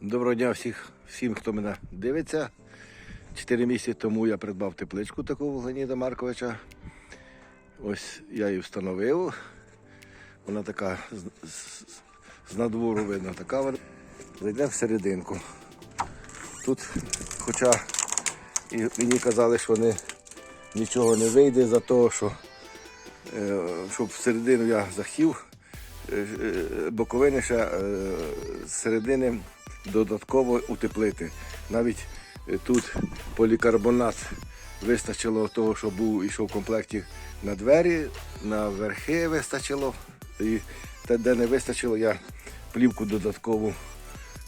Доброго дня всіх, всім, хто мене дивиться. Чотири місяці тому я придбав тепличку таку Леоніда Марковича. Ось я її встановив. Вона така з, з, з надвору видно, така вона. Зайдемо всерединку. Тут, хоча і мені казали, що не, нічого не вийде за того, що е, щоб всередину я захів, е, е, боковини ще е, середини додатково утеплити. Навіть е, тут полікарбонат вистачило того, що був ішов в комплекті на двері, на верхи вистачило. І те, де не вистачило, я плівку додаткову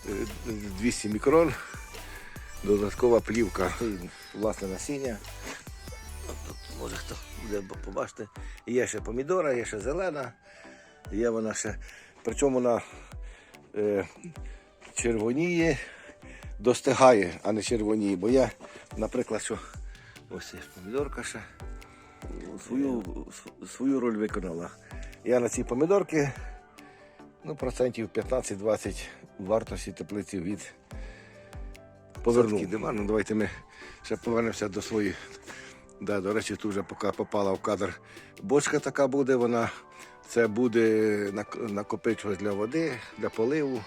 е, 200 мікрон, додаткова плівка, власне насіння. Може хто буде побачити. Є ще помідора, є ще зелена, є вона ще. Причому вона е, червоніє, достигає, а не червоніє. Бо я, наприклад, що ось є помідорка ще свою, свою роль виконала. Я на ці помідорки ну, процентів 15-20 вартості теплиці від повернув. Ну, давайте ми ще повернемося до своїх. Да, до речі, тут вже поки попала в кадр. Бочка така буде, вона це буде нак- накопичувач для води, для поливу.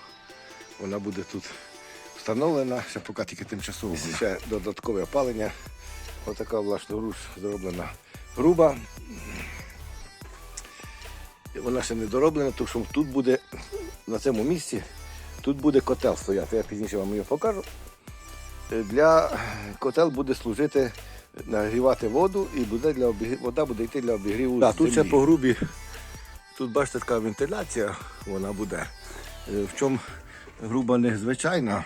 Вона буде тут встановлена, ще поки тільки тимчасово. Ще додаткове опалення. Отака власноруч зроблена груба. Вона ще не дороблена, тому що тут буде на цьому місці тут буде котел стояти. Я пізніше вам його покажу. Е, Для котел буде служити нагрівати воду і буде для обігрів, вода буде йти для обігріву. Так, тут ще по грубі, тут бачите, така вентиляція, вона буде. Е, В чому груба незвичайна.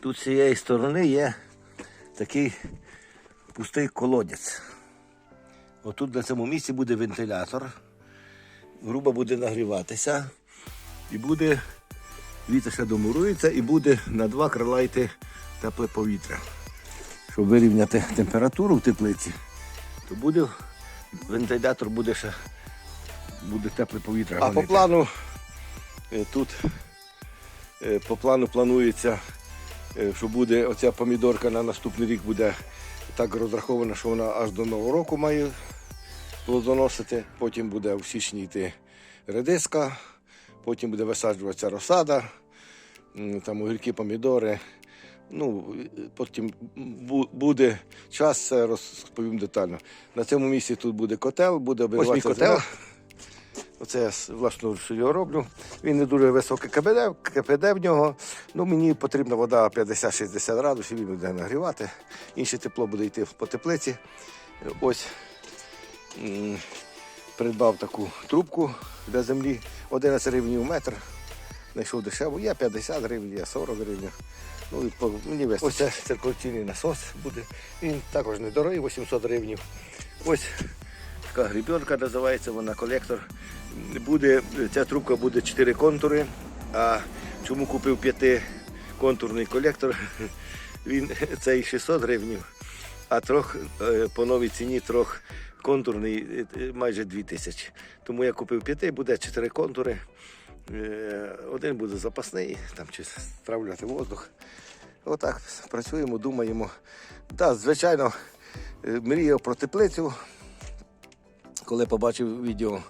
Тут з цієї сторони є такий пустий колодязь. Отут на цьому місці буде вентилятор. Груба буде нагріватися і буде, вітер ще домурується і буде на два крила йти тепле повітря. Щоб вирівняти температуру в теплиці, то буде вентилятор буде ще буде тепле повітря. А по плану е, тут по плану планується, е, що буде оця помідорка на наступний рік буде так розрахована, що вона аж до Нового року має плодоносити. Потім буде в січні йти редиска, потім буде висаджуватися розсада, там огірки, помідори. Ну, потім буде час, це розповім детально. На цьому місці тут буде котел, буде обігріватися котел. Оце я власноруч його роблю. Він не дуже високе КПД, КПД в нього. Ну, мені потрібна вода 50-60 градусів, він буде нагрівати. Інше тепло буде йти по теплиці. Ось придбав таку трубку для землі. 11 гривень метр. Знайшов дешево. Є 50 гривень, є 40 гривень. Ну, і по, мені вистачить. Ось це циркуляційний насос буде. Він також недорогий, 800 гривень. Ось така грібенка називається, вона колектор. Буде, ця трубка буде 4 контури. А чому купив 5 контурний колектор? Він цей 600 гривень, а трьох е, по новій ціні трьох контурний е, е, майже 2000. Тому я купив 5, буде 4 контури. Один буде запасний, там чи стравлювати воздух. Отак працюємо, думаємо. Так, звичайно, мріяв про теплицю. Коли побачив відео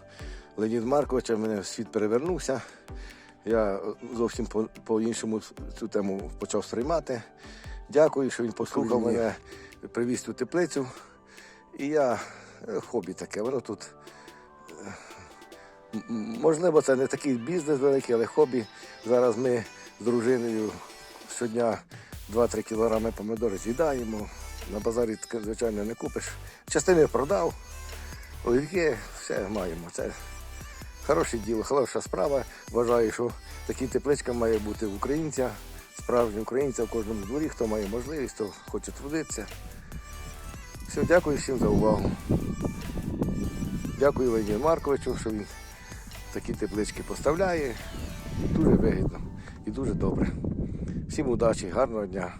Леонід Марковича, в мене світ перевернувся. Я зовсім по- по-іншому цю тему почав сприймати. Дякую, що він послухав мене, привіз цю теплицю. І я е, хобі таке, воно тут. е, Можливо, це не такий бізнес великий, але хобі. Зараз ми з дружиною щодня 2-3 кілограми помидори з'їдаємо. На базарі звичайно, не купиш. Частини продав, огірки, все маємо. Це хороше діло, хороша справа. Вважаю, що такі тепличка має бути в українця, справжній українця в кожному дворі, хто має можливість, хто хоче трудитися. Все, дякую всім за увагу. Дякую Леоніду Марковичу, що він такі теплички поставляє. Дуже вигідно і дуже добре. Всім удачі, гарного дня.